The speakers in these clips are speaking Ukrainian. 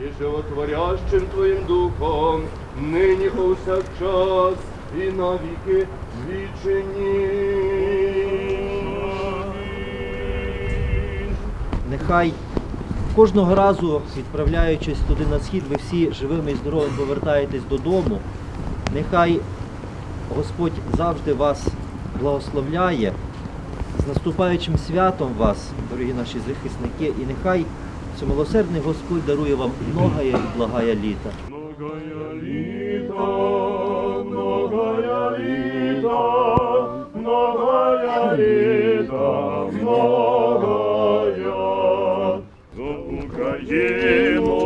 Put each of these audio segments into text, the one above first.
і животворящим Твоїм Духом, нині повсякчас і навіки вічені. Нехай кожного разу, відправляючись туди на схід, ви всі живими і здоровими повертаєтесь додому. Нехай Господь завжди вас благословляє. З наступаючим святом вас, дорогі наші захисники, і нехай всемилосердний Господь дарує вам многое і благая літа. Многая літа, многая літа, многая літа, многая. За Україну,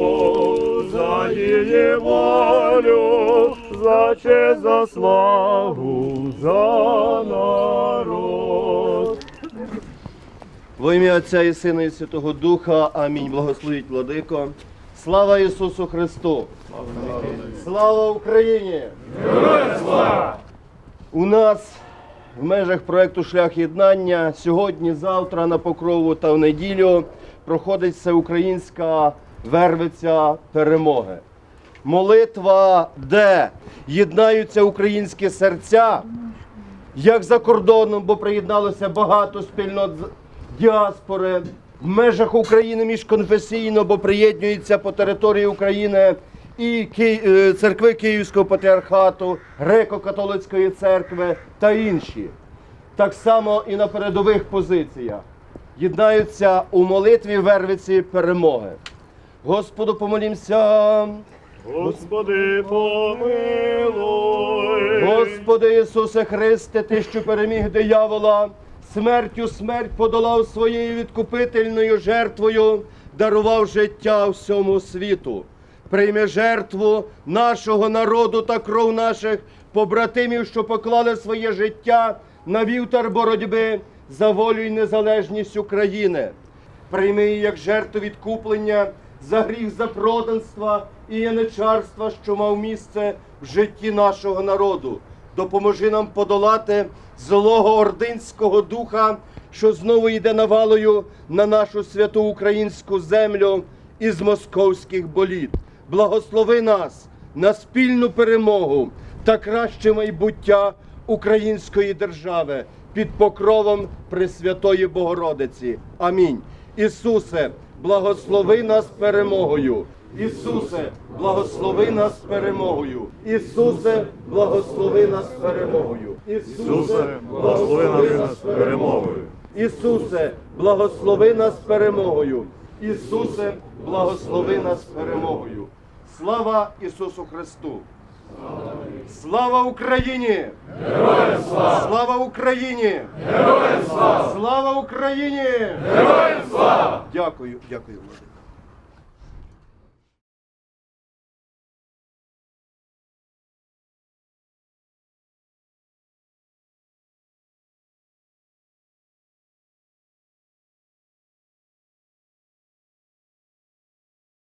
за її волю, за честь, за славу, за народ. Во ім'я Отця і Сина і Святого Духа. Амінь. Благословіть владико. Слава Ісусу Христу! Слава Україні! У нас в межах проєкту Шлях єднання сьогодні, завтра, на покрову та в неділю проходить всеукраїнська вервиця перемоги. Молитва, де єднаються українські серця, як за кордоном, бо приєдналося багато спільнот діаспори, в межах України міжконфесійно, бо приєднуються по території України і е, церкви Київського патріархату, греко-католицької церкви та інші. Так само і на передових позиціях єднаються у молитві вервиці перемоги. Господу помолімся. Господи, помилуй. Господи Ісусе Христе, Ти, що переміг диявола, смертю смерть подолав своєю відкупительною жертвою, дарував життя всьому світу. Прийми жертву нашого народу та кров наших побратимів, що поклали своє життя на вівтар боротьби за волю і незалежність України. Прийми її як жертву відкуплення за гріх запроданства і яничарства, що мав місце в житті нашого народу. Допоможи нам подолати злого ординського духа, що знову йде навалою на нашу святу українську землю із московських боліт. Благослови нас на спільну перемогу та краще майбуття української держави під покровом Пресвятої Богородиці. Амінь. Ісусе, благослови нас перемогою. Ісусе, благослови нас перемогою. Ісусе, благослови нас перемогою. Ісусе, благослови нас перемогою. Ісусе, благослови нас перемогою. Ісусе, благослови нас перемогою. Слава Ісусу Христу! Слава Україні! Героям слава! Слава Україні! Героям слава! Слава Україні! Героям слава! Дякую, дякую.